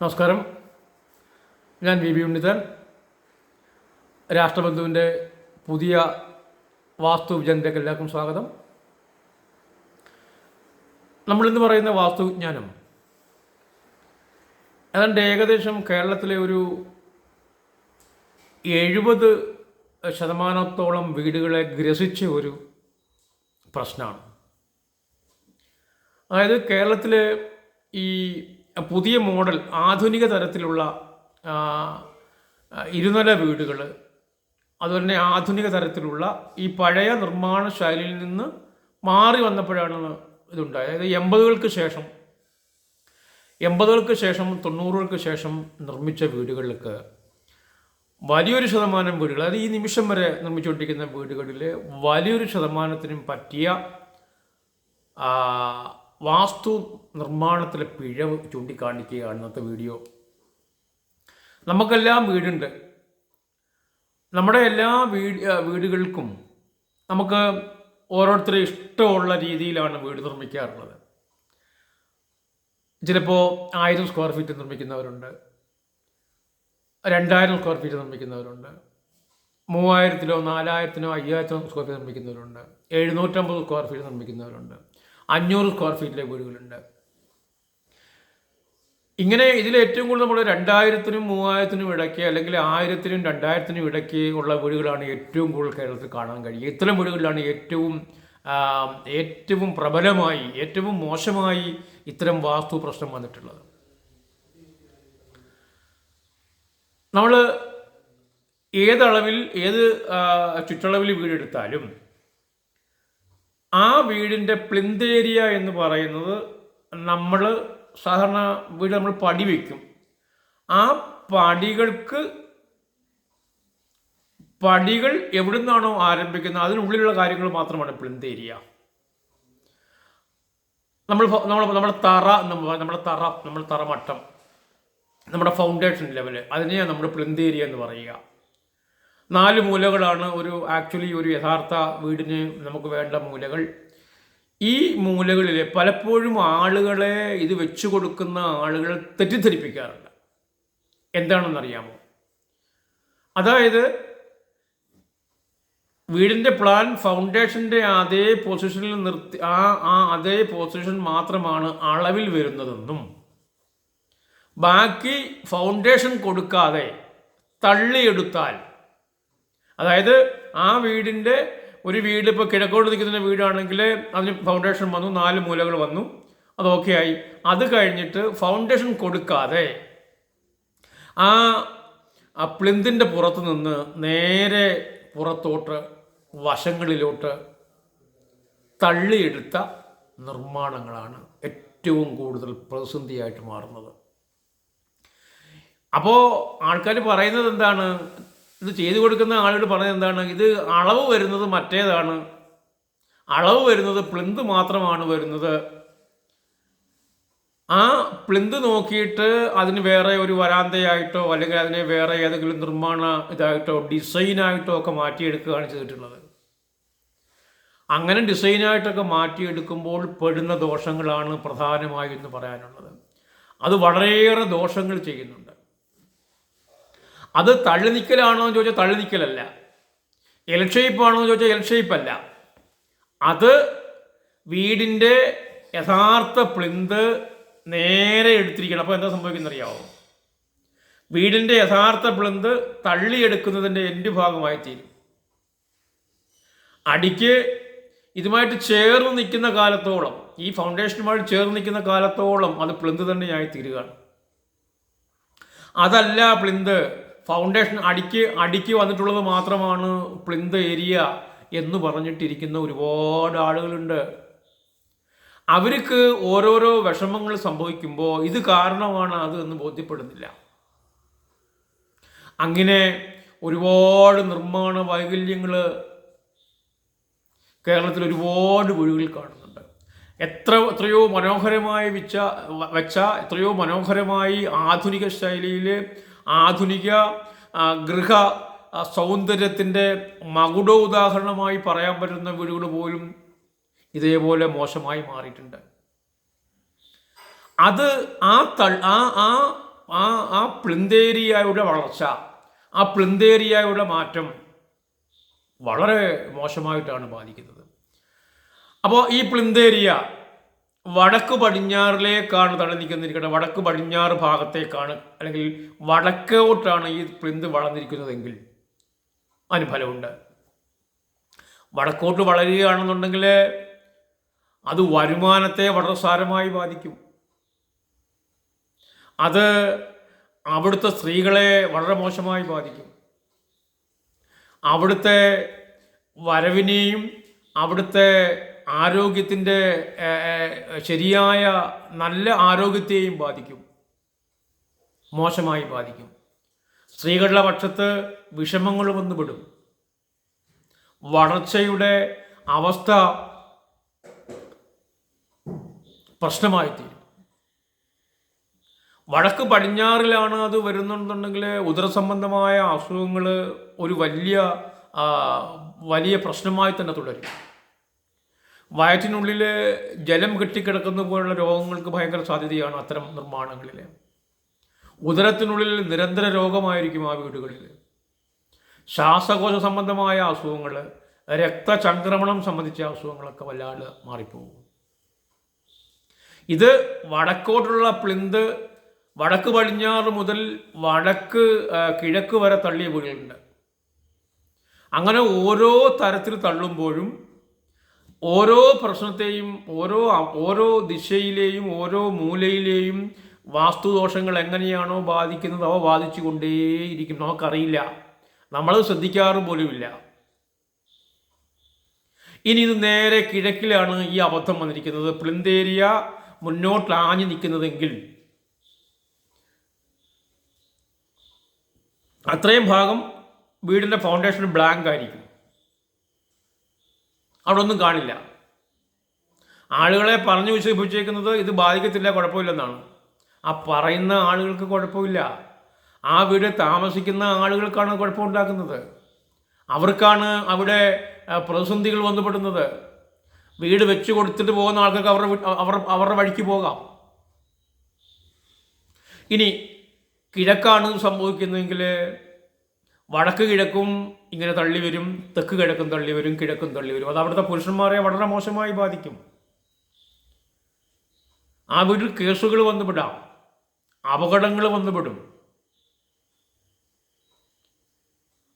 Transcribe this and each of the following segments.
നമസ്കാരം. ഞാൻ V B ഉണ്ണിതൻ രാഷ്ട്രബന്ധുവിന്റെ പുതിയ വാസ്തു വിജ്ഞാനത്തിലേക്ക് എല്ലാവർക്കും സ്വാഗതം. നമ്മളിന്ന് പറയുന്ന വാസ്തുവിജ്ഞാനം ഏതാണ്ട് ഏകദേശം കേരളത്തിലെ ഒരു എഴുപത് ശതമാനത്തോളം വീടുകളെ ഗ്രസിച്ച ഒരു പ്രശ്നമാണ്. അതായത് കേരളത്തിലെ ഈ പുതിയ മോഡൽ ആധുനിക തരത്തിലുള്ള ഇരുനില വീടുകൾ അതുപോലെ തന്നെ ആധുനിക തരത്തിലുള്ള ഈ പഴയ നിർമ്മാണ ശൈലിയിൽ നിന്ന് മാറി വന്നപ്പോഴാണ് ഇതുണ്ടായത്. അതായത് എൺപതുകൾക്ക് ശേഷം എൺപതുകൾക്ക് ശേഷം തൊണ്ണൂറുകൾക്ക് ശേഷം നിർമ്മിച്ച വീടുകൾക്ക് വലിയൊരു ശതമാനം വീടുകൾ അതായത് ഈ നിമിഷം വരെ നിർമ്മിച്ചുകൊണ്ടിരിക്കുന്ന വീടുകളിൽ വലിയൊരു ശതമാനത്തിനും പറ്റിയ വാസ്തു നിർമ്മാണത്തിലെ പിഴവ് ചൂണ്ടിക്കാണിക്കുകയാണ് ഇന്നത്തെ വീഡിയോ. നമുക്കെല്ലാം വീടുണ്ട്. നമ്മുടെ എല്ലാ വീട് വീടുകൾക്കും നമുക്ക് ഓരോരുത്തരും ഇഷ്ടമുള്ള രീതിയിലാണ് വീട് നിർമ്മിക്കാറുള്ളത്. ചിലപ്പോൾ ആയിരം സ്ക്വയർ ഫീറ്റ് നിർമ്മിക്കുന്നവരുണ്ട്. രണ്ടായിരം സ്ക്വയർ ഫീറ്റ് നിർമ്മിക്കുന്നവരുണ്ട്. മൂവായിരത്തിലോ നാലായിരത്തിനോ അയ്യായിരത്തിനോ സ്ക്വയർ ഫീറ്റ് നിർമ്മിക്കുന്നവരുണ്ട്. എഴുന്നൂറ്റമ്പത് സ്ക്വയർ ഫീറ്റ് നിർമ്മിക്കുന്നവരുണ്ട്. അഞ്ഞൂറ് സ്ക്വയർ ഫീറ്റിലെ വീടുകളുണ്ട്. ഇങ്ങനെ ഇതിൽ ഏറ്റവും കൂടുതൽ നമ്മൾ രണ്ടായിരത്തിനും മൂവായിരത്തിനും ഇടയ്ക്ക് അല്ലെങ്കിൽ ആയിരത്തിനും രണ്ടായിരത്തിനും ഇടയ്ക്ക് ഉള്ള വീടുകളാണ് ഏറ്റവും കൂടുതൽ കേരളത്തിൽ കാണാൻ കഴിയുക. ഇത്തരം വീടുകളിലാണ് ഏറ്റവും ഏറ്റവും പ്രബലമായി ഏറ്റവും മോശമായി ഇത്തരം വാസ്തു പ്രശ്നം വന്നിട്ടുള്ളത്. നമ്മൾ ഏതളവിൽ ഏത് ചുറ്റളവിൽ വീടെടുത്താലും ആ വീടിന്റെ പ്ലിന്തേരിയ എന്ന് പറയുന്നത് നമ്മൾ സാധാരണ വീട് നമ്മൾ പടി വയ്ക്കും ആ പടികൾക്ക് പടികൾ എവിടെ നിന്നാണോ ആരംഭിക്കുന്നത് അതിനുള്ളിലുള്ള കാര്യങ്ങൾ മാത്രമാണ് പ്ലിന്തേരിയ നമ്മൾ നമ്മൾ നമ്മുടെ തറ നമ്മ- നമ്മുടെ തറ നമ്മുടെ തറമട്ടം നമ്മുടെ ഫൗണ്ടേഷൻ ലെവൽ അതിനെയാണ് നമ്മൾ പ്ലിന്തേരിയ എന്ന് പറയുക. നാല് മൂലകളാണ് ഒരു ആക്ച്വലി ഒരു യഥാർത്ഥ വീടിന് നമുക്ക് വേണ്ട മൂലകൾ. ഈ മൂലകളിൽ പലപ്പോഴും ആളുകളെ ഇത് വെച്ചു കൊടുക്കുന്ന ആളുകൾ തെറ്റിദ്ധരിപ്പിക്കാറുണ്ട്. എന്താണെന്നറിയാമോ? അതായത് വീടിന്റെ പ്ലാൻ ഫൗണ്ടേഷന്റെ അതേ പൊസിഷനിൽ നിർത്തി ആ ആ അതേ പൊസിഷൻ മാത്രമാണ് അളവിൽ വരുന്നതെന്നും ബാക്കി ഫൗണ്ടേഷൻ കൊടുക്കാതെ തള്ളിയെടുത്താൽ അതായത് ആ വീടിന്റെ ഒരു വീട് ഇപ്പോൾ കിഴക്കോട്ട് നിൽക്കുന്ന വീടാണെങ്കിൽ അതിന് ഫൗണ്ടേഷൻ വന്നു നാല് മൂലകൾ വന്നു അത് ഓക്കെ ആയി. അത് കഴിഞ്ഞിട്ട് ഫൗണ്ടേഷൻ കൊടുക്കാതെ ആ ആ പ്ലിന്തിന്റെ പുറത്ത് നിന്ന് നേരെ പുറത്തോട്ട് വശങ്ങളിലോട്ട് തള്ളിയെടുത്ത നിർമ്മാണങ്ങളാണ് ഏറ്റവും കൂടുതൽ പ്രതിസന്ധിയായിട്ട് മാറുന്നത്. അപ്പോൾ ആൾക്കാർ പറയുന്നത് എന്താണ്? ഇത് ചെയ്തു കൊടുക്കുന്ന ആളോട് പറഞ്ഞത് എന്താണ്? ഇത് അളവ് വരുന്നത് മറ്റേതാണ്. അളവ് വരുന്നത് പ്ലിന്ത് മാത്രമാണ് വരുന്നത്. ആ പ്ലിന്ത് നോക്കിയിട്ട് അതിന് വേറെ ഒരു വരാന്തയായിട്ടോ അല്ലെങ്കിൽ അതിനെ വേറെ ഏതെങ്കിലും നിർമ്മാണ ഇതായിട്ടോ ഡിസൈനായിട്ടോ ഒക്കെ മാറ്റിയെടുക്കുകയാണ് ചെയ്തിട്ടുള്ളത്. അങ്ങനെ ഡിസൈനായിട്ടൊക്കെ മാറ്റിയെടുക്കുമ്പോൾ പെടുന്ന ദോഷങ്ങളാണ് പ്രധാനമായി എന്ന് പറയാനുള്ളത്. അത് വളരെയേറെ ദോഷങ്ങൾ ചെയ്യുന്നുണ്ട്. അത് തള്ളി നിൽക്കലാണോ എന്ന് ചോദിച്ചാൽ തള്ളി നിൽക്കലല്ല എൽ എന്ന് ചോദിച്ചാൽ എൽ അല്ല അത് വീടിന്റെ യഥാർത്ഥ പ്ലിന്ത് നേരെ എടുത്തിരിക്കണം. അപ്പോൾ എന്താ സംഭവിക്കുന്നത് അറിയാമോ വീടിന്റെ യഥാർത്ഥ പ്ലിന്ത് തള്ളിയെടുക്കുന്നതിന്റെ എന്റെ ഭാഗമായി തീരും. അടിക്ക് ഇതുമായിട്ട് ചേർന്ന് നിൽക്കുന്ന കാലത്തോളം ഈ ഫൗണ്ടേഷനുമായിട്ട് ചേർന്ന് നിൽക്കുന്ന കാലത്തോളം അത് പ്ലിന്ത് തന്നെയായി തീരുകയാണ്. അതല്ല പ്ലിന്ത്. ഫൗണ്ടേഷൻ അടിക്ക് അടിക്ക് വന്നിട്ടുള്ളത് മാത്രമാണ് പ്ലിന്ത് ഏരിയ എന്ന് പറഞ്ഞിട്ടിരിക്കുന്ന ഒരുപാട് ആളുകളുണ്ട്. അവർക്ക് ഓരോരോ വിഷമങ്ങൾ സംഭവിക്കുമ്പോൾ ഇത് കാരണമാണ് അത് എന്ന് ബോധ്യപ്പെടുന്നില്ല. അങ്ങനെ ഒരുപാട് നിർമ്മാണ വൈകല്യങ്ങൾ കേരളത്തിൽ ഒരുപാട് വീടുകളിൽ കാണുന്നുണ്ട്. എത്ര എത്രയോ മനോഹരമായി വെച്ച വെച്ച എത്രയോ മനോഹരമായി ആധുനിക ശൈലിയിൽ ആധുനിക ഗൃഹ സൗന്ദര്യത്തിന്റെ മകുട ഉദാഹരണമായി പറയാൻ പറ്റുന്ന വീടുകൾ പോലും ഇതേപോലെ മോശമായി മാറിയിട്ടുണ്ട്. അത് ആ തൾ ആ ആ ആ ആ പ്ലിന്തേരിയായുടെ വളർച്ച ആ പ്ലിന്തേരിയായുടെ മാറ്റം വളരെ മോശമായിട്ടാണ് ബാധിക്കുന്നത്. അപ്പോൾ ഈ പ്ലിന്തേരിയ വടക്ക് പടിഞ്ഞാറിലേക്കാണ് തള്ളി വടക്ക് പടിഞ്ഞാറ് ഭാഗത്തേക്കാണ് അല്ലെങ്കിൽ വടക്കോട്ടാണ് ഈ പ്ലിന്ത് വളർന്നിരിക്കുന്നതെങ്കിൽ അതിന് ഫലമുണ്ട് വടക്കോട്ട് വളരുകയാണെന്നുണ്ടെങ്കിൽ അത് വരുമാനത്തെ വളരെ സാരമായി ബാധിക്കും. അത് അവിടുത്തെ സ്ത്രീകളെ വളരെ മോശമായി ബാധിക്കും. അവിടുത്തെ വരവിനെയും അവിടുത്തെ ആരോഗ്യത്തിന്റെ ശരിയായ നല്ല ആരോഗ്യത്തെയും ബാധിക്കും. മോശമായി ബാധിക്കും. സ്ത്രീകളുടെ പക്ഷത്ത് വിഷമങ്ങൾ വന്നുപെടും. വളർച്ചയുടെ അവസ്ഥ പ്രശ്നമായി തീരും വടക്ക് പടിഞ്ഞാറിലാണ് അത് വരുന്നുണ്ടെങ്കിൽ ഉദരസംബന്ധമായ അസുഖങ്ങൾ ഒരു വലിയ വലിയ പ്രശ്നമായി തന്നെ തുടരും. വയറ്റിനുള്ളിൽ ജലം കെട്ടിക്കിടക്കുന്ന പോലുള്ള രോഗങ്ങൾക്ക് ഭയങ്കര സാധ്യതയാണ് അത്തരം നിർമ്മാണങ്ങളിൽ ഉദരത്തിനുള്ളിൽ നിരന്തര രോഗമായിരിക്കും ആ വീടുകളിൽ ശ്വാസകോശ സംബന്ധമായ അസുഖങ്ങൾ രക്തചംക്രമണം സംബന്ധിച്ച അസുഖങ്ങളൊക്കെ വല്ലാണ്ട് മാറിപ്പോകും. ഇത് വടക്കോട്ടുള്ള പ്ലിന്ത് വടക്ക് പടിഞ്ഞാറ് മുതൽ വടക്ക് കിഴക്ക് വരെ തള്ളിയ വീടുകളുണ്ട്. അങ്ങനെ ഓരോ തരത്തിൽ തള്ളുമ്പോഴും ഓരോ പ്രശ്നത്തെയും ഓരോ ഓരോ ദിശയിലെയും ഓരോ മൂലയിലെയും വാസ്തുദോഷങ്ങൾ എങ്ങനെയാണോ ബാധിക്കുന്നത് അവ ബാധിച്ചു കൊണ്ടേയിരിക്കും നമുക്കറിയില്ല. നമ്മളത് ശ്രദ്ധിക്കാറ് പോലുമില്ല. ഇനി ഇത് നേരെ കിഴക്കിലാണ് ഈ അബദ്ധം വന്നിരിക്കുന്നത്. പ്ലിന്തേരിയ മുന്നോട്ട് ആഞ്ഞു നിൽക്കുന്നതെങ്കിൽ അത്രയും ഭാഗം വീടിന്റെ ഫൗണ്ടേഷൻ ബ്ലാങ്ക് ആയിരിക്കും. അവിടെ ഒന്നും കാണില്ല. ആളുകളെ പറഞ്ഞു വിശ്വസിപ്പിച്ചേക്കുന്നത് ഇത് ബാധിക്കത്തില്ല കുഴപ്പമില്ലെന്നാണ്. ആ പറയുന്ന ആളുകൾക്ക് കുഴപ്പമില്ല. ആ വീട് താമസിക്കുന്ന ആളുകൾക്കാണ് കുഴപ്പമുണ്ടാക്കുന്നത്. അവർക്കാണ് അവിടെ പ്രതിസന്ധികൾ വന്നുപെടുന്നത്. വീട് വെച്ച് കൊടുത്തിട്ട് പോകുന്ന ആൾക്കാർക്ക് അവരുടെ അവർ അവരുടെ വഴിക്ക് പോകാം. ഇനി കിഴക്കാണ് സംഭവിക്കുന്നതെങ്കിൽ വടക്ക് കിഴക്കും ഇങ്ങനെ തള്ളി വരും തെക്ക് കിഴക്കും തള്ളി വരും കിഴക്കും തള്ളി വരും. അത് അവിടുത്തെ പുരുഷന്മാരെ വളരെ മോശമായി ബാധിക്കും. ആ വീട്ടിൽ കേസുകൾ വന്നുപെടാം അപകടങ്ങൾ വന്നുപെടും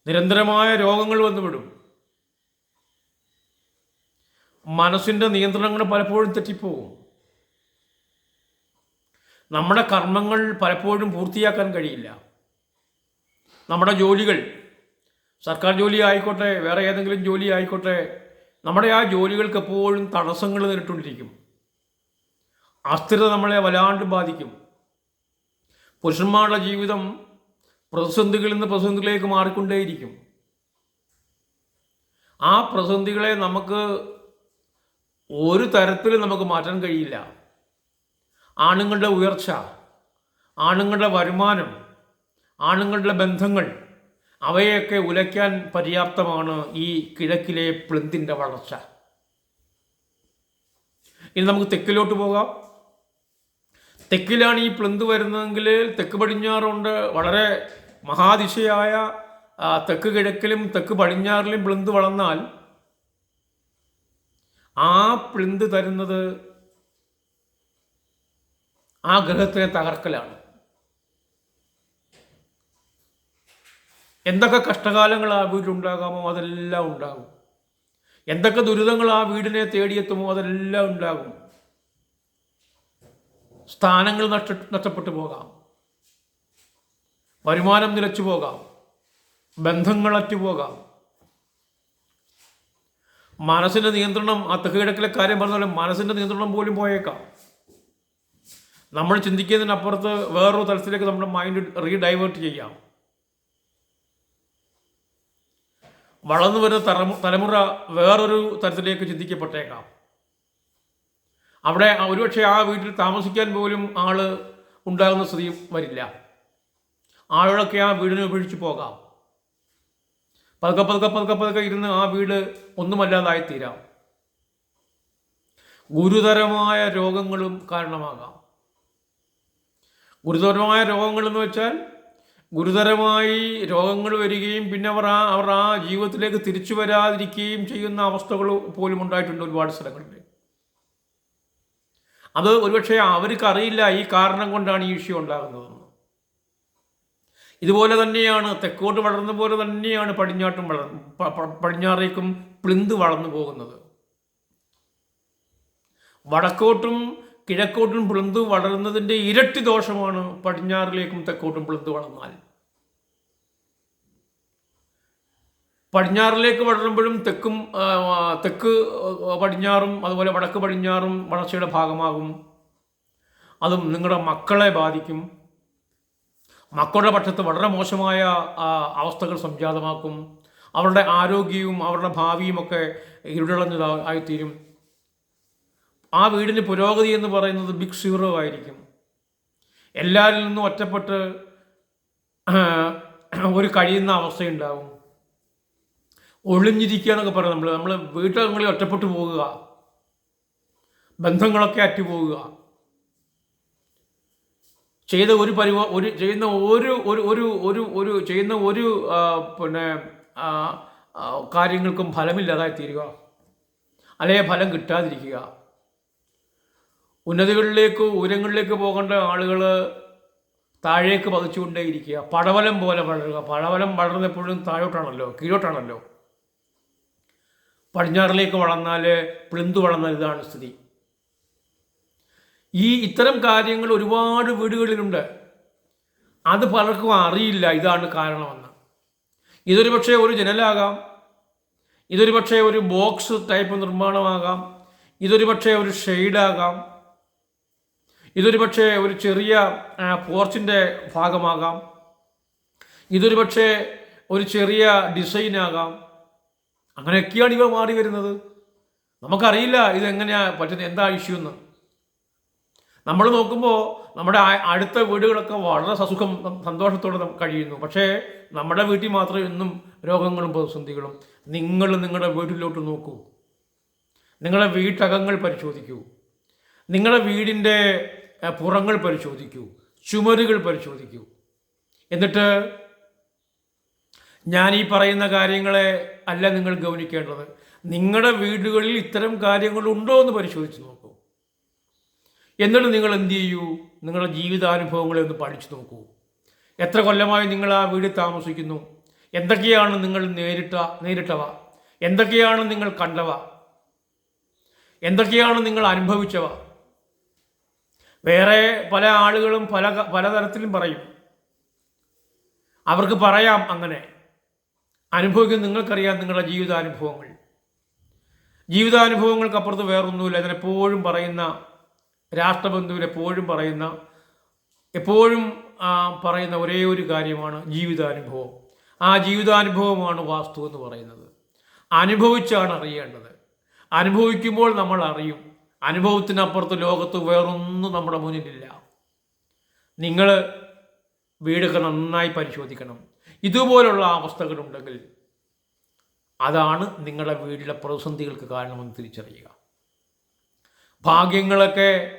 നിരന്തരമായ രോഗങ്ങൾ വന്നുപെടും മനസ്സിന്റെ നിയന്ത്രണങ്ങൾ പലപ്പോഴും തെറ്റിപ്പോവും. നമ്മുടെ കർമ്മങ്ങൾ പലപ്പോഴും പൂർത്തിയാക്കാൻ കഴിയില്ല. നമ്മുടെ ജോലികൾ സർക്കാർ ജോലി ആയിക്കോട്ടെ വേറെ ഏതെങ്കിലും ജോലി ആയിക്കോട്ടെ നമ്മുടെ ആ ജോലികൾക്ക് എപ്പോഴും തടസ്സങ്ങൾ നേരിട്ടുകൊണ്ടിരിക്കും. അസ്ഥിരത നമ്മളെ വല്ലാണ്ട് ബാധിക്കും. പുരുഷന്മാരുടെ ജീവിതം പ്രതിസന്ധികളിൽ നിന്ന് പ്രതിസന്ധികളിലേക്ക് മാറിക്കൊണ്ടേയിരിക്കും. ആ പ്രതിസന്ധികളെ നമുക്ക് ഒരു തരത്തിലും നമുക്ക് മാറ്റാൻ കഴിയില്ല. ആണുങ്ങളുടെ ഉയർച്ച ആണുങ്ങളുടെ വരുമാനം ആണുങ്ങളുടെ ബന്ധങ്ങൾ അവയെയൊക്കെ ഉലയ്ക്കാൻ പര്യാപ്തമാണ് ഈ കിഴക്കിലെ പ്ലിന്തിന്റെ വളർച്ച. ഇനി നമുക്ക് തെക്കിലോട്ട് പോകാം. തെക്കിലാണ് ഈ പ്ലിന്ത് വരുന്നതെങ്കിൽ തെക്ക് പടിഞ്ഞാറുണ്ട്. വളരെ മഹാദിശയായ തെക്ക് കിഴക്കിലും തെക്ക് പടിഞ്ഞാറിലും പ്ലിന്ത് വളർന്നാൽ ആ പ്ലിന്ത് തരുന്നത് ആ ഗ്രഹത്തിനെ തകർക്കലാണ്. എന്തൊക്കെ കഷ്ടകാലങ്ങൾ ആ വീട്ടിലുണ്ടാകാമോ അതെല്ലാം ഉണ്ടാകും. എന്തൊക്കെ ദുരിതങ്ങൾ ആ വീടിനെ തേടിയെത്തുമോ അതെല്ലാം ഉണ്ടാകും. സ്ഥാനങ്ങൾ നഷ്ട നഷ്ടപ്പെട്ടു പോകാം. വരുമാനം നിലച്ചു പോകാം. ബന്ധങ്ങൾ അറ്റുപോകാം മനസ്സിന്റെ നിയന്ത്രണം ആ തെക്കുകിഴക്കിലെ കാര്യം പറഞ്ഞ പോലെ മനസ്സിന്റെ നിയന്ത്രണം പോലും പോയേക്കാം. നമ്മൾ ചിന്തിക്കുന്നതിനപ്പുറത്ത് വേറൊരു തലത്തിലേക്ക് നമ്മുടെ മൈൻഡ് റീഡൈവേർട്ട് ചെയ്യാം. വളർന്നു വരുന്ന തലമു തലമുറ വേറൊരു തരത്തിലേക്ക് ചിന്തിക്കപ്പെട്ടേക്കാം. അവിടെ ഒരുപക്ഷെ ആ വീട്ടിൽ താമസിക്കാൻ പോലും ആൾ ഉണ്ടാകുന്ന സ്ഥിതി വരില്ല. ആളുകളൊക്കെ ആ വീടിനെ ഉപേക്ഷിച്ച് പോകാം. പതുക്കെ പതുക്കെ പതുക്കെ പതുക്കെ ഇരുന്ന് ആ വീട് ഒന്നുമല്ലാതായി തീരാം ഗുരുതരമായ രോഗങ്ങളും കാരണമാകാം. ഗുരുതരമായ രോഗങ്ങളെന്ന് വെച്ചാൽ ഗുരുതരമായി രോഗങ്ങൾ വരികയും പിന്നെ അവർ ആ അവർ ആ ജീവിതത്തിലേക്ക് തിരിച്ചു വരാതിരിക്കുകയും ചെയ്യുന്ന അവസ്ഥകൾ പോലും ഉണ്ടായിട്ടുണ്ട് ഒരുപാട് സ്ഥലങ്ങളിൽ. അത് ഒരുപക്ഷെ അവർക്ക് അറിയില്ല ഈ കാരണം കൊണ്ടാണ് ഈ വിഷയം ഉണ്ടാകുന്നതെന്ന് ഇതുപോലെ തന്നെയാണ് തെക്കോട്ട് വളർന്ന പോലെ തന്നെയാണ് പടിഞ്ഞാട്ടും പ- പടിഞ്ഞാറേക്കും പ്ലിന്ത് വളർന്നു പോകുന്നത്. വടക്കോട്ടും കിഴക്കോട്ടും പിളന്ത് വളരുന്നതിന്റെ ഇരട്ടി ദോഷമാണ് പടിഞ്ഞാറിലേക്കും തെക്കോട്ടും പിളന്ത് വളർന്നാൽ. പടിഞ്ഞാറിലേക്ക് വളരുമ്പോഴും തെക്കും തെക്ക് പടിഞ്ഞാറും അതുപോലെ വടക്ക് പടിഞ്ഞാറും വളർച്ചയുടെ ഭാഗമാകും. അതും നിങ്ങളുടെ മക്കളെ ബാധിക്കും. മക്കളുടെ പക്ഷത്ത് വളരെ മോശമായ അവസ്ഥകൾ സംജാതമാക്കും. അവരുടെ ആരോഗ്യവും അവരുടെ ഭാവിയും ഒക്കെ ആയിത്തീരും. ആ വീടിന് പുരോഗതി എന്ന് പറയുന്നത് ബിഗ് സീറോ ആയിരിക്കും. എല്ലാവരിൽ നിന്നും ഒറ്റപ്പെട്ട് ഒരു കഴിയുന്ന അവസ്ഥയുണ്ടാവും. ഒളിഞ്ഞിരിക്കുക എന്നൊക്കെ പറയും നമ്മൾ നമ്മൾ വീട്ടങ്ങളിൽ ഒറ്റപ്പെട്ടു പോകുക. ബന്ധങ്ങളൊക്കെ അറ്റുപോകുക. ചെയ്ത ഒരു പരിപാ ഒരു ചെയ്യുന്ന ഒരു ഒരു ഒരു ഒരു ഒരു ചെയ്യുന്ന ഒരു പിന്നെ കാര്യങ്ങൾക്കും ഫലമില്ലാതായി തീരുക അല്ലെങ്കിൽ ഫലം കിട്ടാതിരിക്കുക. ഉന്നതികളിലേക്ക് ഉയരങ്ങളിലേക്ക് പോകേണ്ട ആളുകൾ താഴേക്ക് പതിച്ചുകൊണ്ടേയിരിക്കുക. പടവലം പോലെ വളരുക. പടവലം വളർന്നെപ്പോഴും താഴോട്ടാണല്ലോ കീഴോട്ടാണല്ലോ. പടിഞ്ഞാറിലേക്ക് വളർന്നാൽ പ്ലിന്ത് വളർന്നാൽ ഇതാണ് സ്ഥിതി. ഈ ഇത്തരം കാര്യങ്ങൾ ഒരുപാട് വീടുകളിലുണ്ട്. അത് പലർക്കും അറിയില്ല ഇതാണ് കാരണമെന്ന്. ഇതൊരു പക്ഷേ ഒരു ജനലാകാം. ഇതൊരു പക്ഷേ ഒരു ബോക്സ് ടൈപ്പ് നിർമ്മാണമാകാം. ഇതൊരു പക്ഷേ ഒരു ഷെയ്ഡാകാം. ഇതൊരു പക്ഷേ ഒരു ചെറിയ പോർച്ചിന്റെ ഭാഗമാകാം. ഇതൊരു പക്ഷേ ഒരു ചെറിയ ഡിസൈനാകാം. അങ്ങനെയൊക്കെയാണ് ഇവ മാറി വരുന്നത്. നമുക്കറിയില്ല ഇതെങ്ങനെയാ പറ്റുന്നത് എന്താ ഇഷ്യൂ എന്ന്. നമ്മൾ നോക്കുമ്പോൾ നമ്മുടെ അടുത്ത വീടുകളൊക്കെ വളരെ സസുഖം സന്തോഷത്തോടെ കഴിയുന്നു. പക്ഷേ നമ്മുടെ വീട്ടിൽ മാത്രം എന്നും രോഗങ്ങളും പ്രതിസന്ധികളും. നിങ്ങൾ നിങ്ങളുടെ വീട്ടിലോട്ട് നോക്കൂ. നിങ്ങളുടെ വീട്ടകങ്ങൾ പരിശോധിക്കൂ. നിങ്ങളുടെ വീടിന്റെ പുറങ്ങൾ പരിശോധിക്കൂ ചുമരുകൾ പരിശോധിക്കൂ. എന്നിട്ട് ഞാൻ ഈ പറയുന്ന കാര്യങ്ങളെ അല്ല നിങ്ങൾ ഗൗനിക്കേണ്ടത്. നിങ്ങളുടെ വീടുകളിൽ ഇത്തരം കാര്യങ്ങൾ ഉണ്ടോ എന്ന് പരിശോധിച്ച് നോക്കൂ. എന്നിട്ട് നിങ്ങൾ എന്ത് ചെയ്യൂ? നിങ്ങളുടെ ജീവിതാനുഭവങ്ങളെ ഒന്ന് പഠിച്ചു നോക്കൂ. എത്ര കൊല്ലമായി നിങ്ങൾ ആ വീട് താമസിക്കുന്നു? എന്തൊക്കെയാണ് നിങ്ങൾ നേരിട്ട നേരിട്ടവ? എന്തൊക്കെയാണ് നിങ്ങൾ കണ്ടവ? എന്തൊക്കെയാണ് നിങ്ങൾ അനുഭവിച്ചവ? വേറെ പല ആളുകളും പല പലതരത്തിലും പറയും. അവർക്ക് പറയാം അങ്ങനെ. അനുഭവിക്കും നിങ്ങൾക്കറിയാം നിങ്ങളുടെ ജീവിതാനുഭവങ്ങൾ. ജീവിതാനുഭവങ്ങൾക്കപ്പുറത്ത് വേറൊന്നുമില്ല. അതിനെപ്പോഴും പറയുന്ന രാഷ്ട്രബന്ധുവിൽ എപ്പോഴും പറയുന്ന എപ്പോഴും പറയുന്ന ഒരേ ഒരു കാര്യമാണ് ജീവിതാനുഭവം. ആ ജീവിതാനുഭവമാണ് വാസ്തു എന്ന് പറയുന്നത്. അനുഭവിച്ചാണ് അറിയേണ്ടത്. അനുഭവിക്കുമ്പോൾ നമ്മൾ അറിയും. അനുഭവത്തിനപ്പുറത്ത് ലോകത്ത് വേറൊന്നും നമ്മുടെ മുന്നിലില്ല. നിങ്ങൾ വീടൊക്കെ നന്നായി പരിശോധിക്കണം. ഇതുപോലുള്ള അവസ്ഥകളുണ്ടെങ്കിൽ അതാണ് നിങ്ങളുടെ വീട്ടിലെ പ്രതിസന്ധികൾക്ക് കാരണമെന്ന് തിരിച്ചറിയുക. ഭാഗ്യങ്ങളൊക്കെ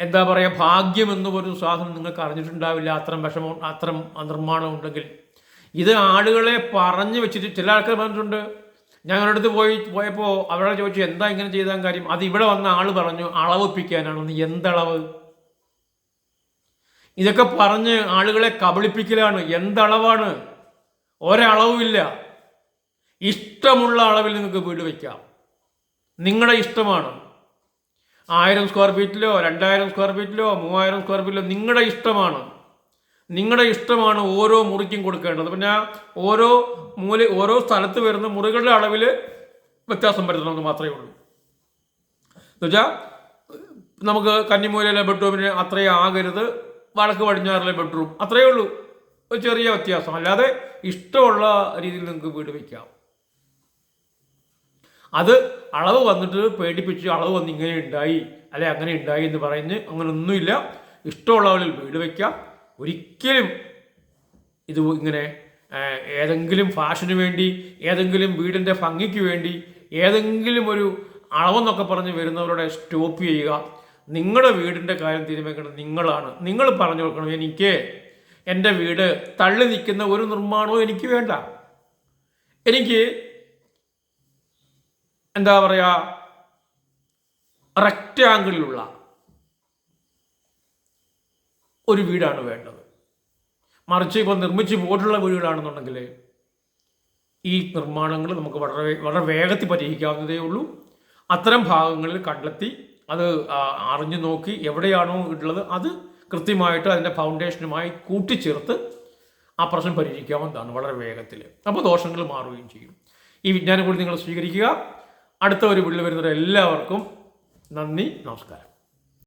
എന്താ പറയുക ഭാഗ്യം എന്ന് സാധനം നിങ്ങൾക്ക് അറിഞ്ഞിട്ടുണ്ടാവില്ല. അത്തരം വിഷമം അത്തരം നിർമ്മാണം ഉണ്ടെങ്കിൽ ഇത് ആളുകളെ പറഞ്ഞു വെച്ചിട്ട് ചില ആൾക്കാർ പറഞ്ഞിട്ടുണ്ട് ഞങ്ങളുടെ അടുത്ത് പോയി പോയപ്പോൾ അവരോട് ചോദിച്ചു എന്താ ഇങ്ങനെ ചെയ്താൽ കാര്യം? അത് ഇവിടെ വന്ന ആൾ പറഞ്ഞു അളവിപ്പിക്കാനാണെന്ന് എന്തളവ്? ഇതൊക്കെ പറഞ്ഞ് ആളുകളെ കബളിപ്പിക്കലാണ്. എന്തളവാണ്? ഒരളവുമില്ല. ഇഷ്ടമുള്ള അളവിൽ നിങ്ങൾക്ക് വീട് വയ്ക്കാം നിങ്ങളുടെ ഇഷ്ടമാണ്. ആയിരം സ്ക്വയർ ഫീറ്റിലോ രണ്ടായിരം സ്ക്വയർ ഫീറ്റിലോ മൂവായിരം സ്ക്വയർ ഫീറ്റിലോ നിങ്ങളുടെ ഇഷ്ടമാണ്. നിങ്ങളുടെ ഇഷ്ടമാണ് ഓരോ മുറിക്കും കൊടുക്കേണ്ടത്. പിന്നെ ഓരോ മൂല ഓരോ സ്ഥലത്ത് വരുന്ന മുറികളുടെ അളവിൽ വ്യത്യാസം വരുത്തണമെന്ന് മാത്രമേ ഉള്ളൂ. എന്നുവെച്ചാൽ നമുക്ക് കന്നിമൂലയിലെ ബെഡ്റൂമിന് അത്രയും ആകരുത് വടക്ക് പടിഞ്ഞാറിലെ ബെഡ്റൂം അത്രയേ ഉള്ളൂ. ഒരു ചെറിയ വ്യത്യാസം. അല്ലാതെ ഇഷ്ടമുള്ള രീതിയിൽ നിങ്ങൾക്ക് വീട് വയ്ക്കാം അത് അളവ് വന്നിട്ട് പേടിപ്പിച്ച് അളവ് വന്ന് ഇങ്ങനെ ഉണ്ടായി അല്ലെ അങ്ങനെ ഉണ്ടായി എന്ന് പറയുന്നത് അങ്ങനെ ഒന്നുമില്ല ഇഷ്ടമുള്ളവരിൽ വീട് വയ്ക്കാം ഒരിക്കലും ഇത് ഇങ്ങനെ ഏതെങ്കിലും ഫാഷന് വേണ്ടി ഏതെങ്കിലും വീടിന്റെ ഭംഗിക്ക് വേണ്ടി ഏതെങ്കിലും ഒരു അളവെന്നൊക്കെ പറഞ്ഞ് വരുന്നവരോടെ സ്റ്റോപ്പ് ചെയ്യുക. നിങ്ങളുടെ വീടിന്റെ കാര്യം തീരുമാനിക്കുന്നത് നിങ്ങളാണ്. നിങ്ങൾ പറഞ്ഞു കൊടുക്കണം എനിക്ക് എന്റെ വീട് തള്ളി നിൽക്കുന്ന ഒരു നിർമ്മാണവും എനിക്ക് വേണ്ട. എനിക്ക് എന്താ പറയുക റെക്റ്റാങ്കിളിലുള്ള ഒരു വീടാണ് വേണ്ടത്. മറിച്ച് ഇപ്പോൾ നിർമ്മിച്ച് പോയിട്ടുള്ള വീടുകളാണെന്നുണ്ടെങ്കിൽ ഈ നിർമ്മാണങ്ങൾ നമുക്ക് വളരെ വളരെ വേഗത്തിൽ പരിഹരിക്കാവുന്നതേ ഉള്ളൂ. അത്തരം ഭാഗങ്ങളിൽ കണ്ടെത്തി അത് അറിഞ്ഞു നോക്കി എവിടെയാണോ ഉള്ളത് അത് കൃത്യമായിട്ട് അതിന്റെ ഫൗണ്ടേഷനുമായി കൂട്ടിച്ചേർത്ത് ആ പ്രശ്നം പരിഹരിക്കാവുന്നതാണ് വളരെ വേഗത്തിൽ. അപ്പോൾ ദോഷങ്ങൾ മാറുകയും ചെയ്യും. ഈ വിജ്ഞാനം കൂടി നിങ്ങൾ സ്വീകരിക്കുക. അടുത്ത ഒരു വീട്ടിൽ വരുന്നവരെല്ലാവർക്കും നന്ദി നമസ്കാരം.